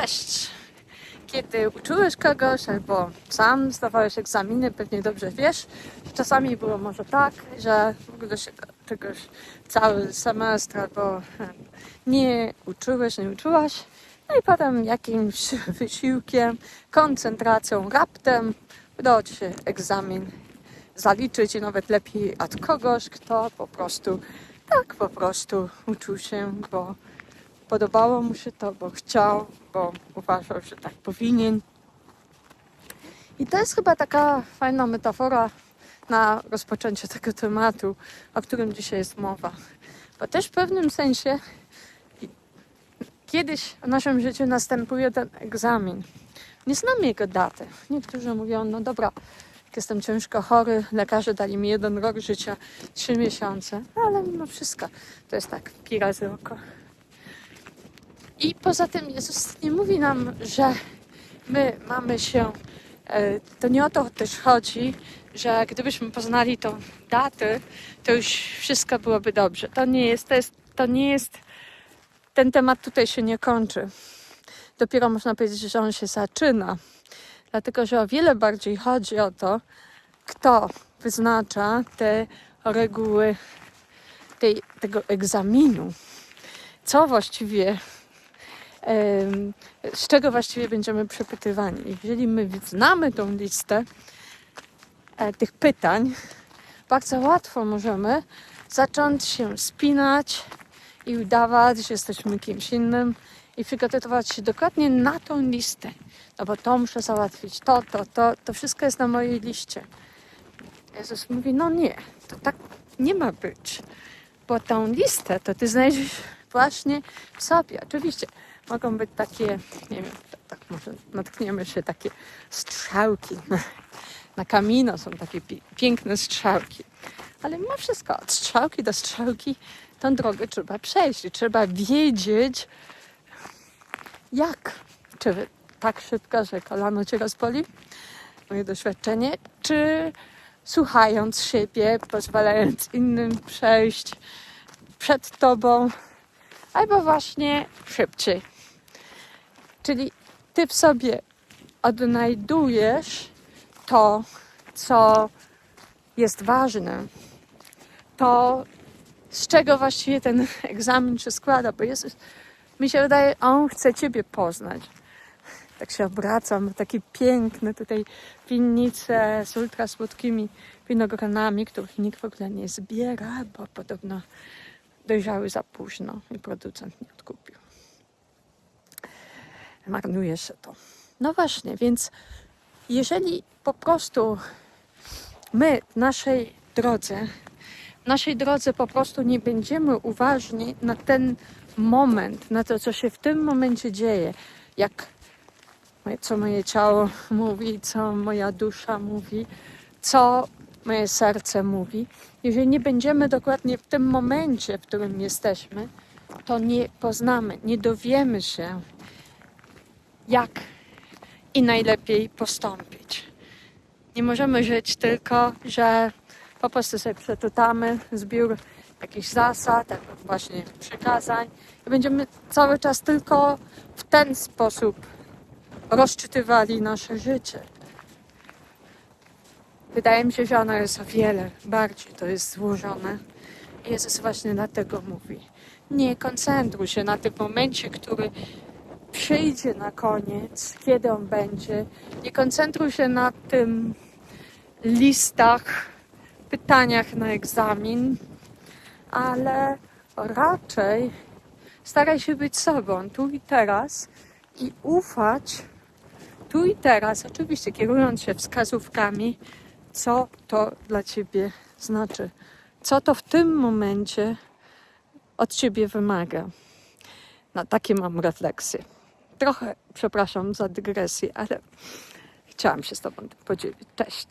Cześć! Kiedy uczyłeś kogoś albo sam zdawałeś egzaminy, pewnie dobrze wiesz, że czasami było może tak, że w ogóle się czegoś cały semestr albo nie uczyłeś, nie uczyłaś, no i potem jakimś wysiłkiem, koncentracją, raptem udało Ci się egzamin zaliczyć i nawet lepiej od kogoś, kto po prostu tak po prostu uczył się, bo podobało mu się to, bo chciał, bo uważał, że tak powinien. I to jest chyba taka fajna metafora na rozpoczęcie tego tematu, o którym dzisiaj jest mowa. Bo też w pewnym sensie kiedyś w naszym życiu następuje ten egzamin. Nie znamy jego daty. Niektórzy mówią, no dobra, jestem ciężko chory, lekarze dali mi jeden rok życia, trzy miesiące, ale mimo wszystko to jest tak, pi razy oko. I poza tym Jezus nie mówi nam, że my mamy się. e, To nie o to też chodzi, że gdybyśmy poznali tą datę, to już wszystko byłoby dobrze. To nie jest, to jest, to nie jest, ten temat tutaj się nie kończy. Dopiero można powiedzieć, że on się zaczyna. Dlatego, że o wiele bardziej chodzi o to, kto wyznacza te reguły tej, tego egzaminu. Co właściwie z czego właściwie będziemy przepytywani. Jeżeli my znamy tą listę e, tych pytań, bardzo łatwo możemy zacząć się spinać i udawać, że jesteśmy kimś innym i przygotowywać się dokładnie na tą listę. No bo to muszę załatwić, to, to, to, to wszystko jest na mojej liście. Jezus mówi, no nie, to tak nie ma być. Bo tą listę to ty znajdziesz właśnie w sobie. Oczywiście mogą być takie, nie wiem, tak, tak może natkniemy się, takie strzałki. Na, kamino są takie pi- piękne strzałki. Ale mimo wszystko, od strzałki do strzałki tą drogę trzeba przejść. I trzeba wiedzieć, jak. Czy tak szybko, że kolano cię rozboli? Moje doświadczenie. Czy słuchając siebie, pozwalając innym przejść przed tobą, albo właśnie szybciej. Czyli ty w sobie odnajdujesz to, co jest ważne, to z czego właściwie ten egzamin się składa, bo mi się wydaje, On chce Ciebie poznać. Tak się obracam, takie piękne tutaj winnice z ultra słodkimi winogronami, których nikt w ogóle nie zbiera, bo podobno dojrzały za późno i producent nie odkupił. Marnuje się to. No właśnie, więc jeżeli po prostu my w naszej drodze, w naszej drodze po prostu nie będziemy uważni na ten moment, na to, co się w tym momencie dzieje, jak co moje ciało mówi, co moja dusza mówi, co moje serce mówi. Jeżeli nie będziemy dokładnie w tym momencie, w którym jesteśmy, to nie poznamy, nie dowiemy się, jak i najlepiej postąpić. Nie możemy żyć tylko, że po prostu sobie przeczytamy zbiór jakichś zasad, właśnie przykazań i będziemy cały czas tylko w ten sposób rozczytywali nasze życie. Wydaje mi się, że ono jest o wiele bardziej to jest złożone. Jezus właśnie dlatego mówi: Nie koncentruj się na tym momencie, który przyjdzie na koniec, kiedy on będzie. Nie koncentruj się na tym listach, pytaniach na egzamin, ale raczej staraj się być sobą tu i teraz i ufać tu i teraz, oczywiście kierując się wskazówkami, co to dla ciebie znaczy, co to w tym momencie od ciebie wymaga. No, takie mam refleksje. Trochę, przepraszam za dygresję, ale chciałam się z Tobą podzielić. Cześć.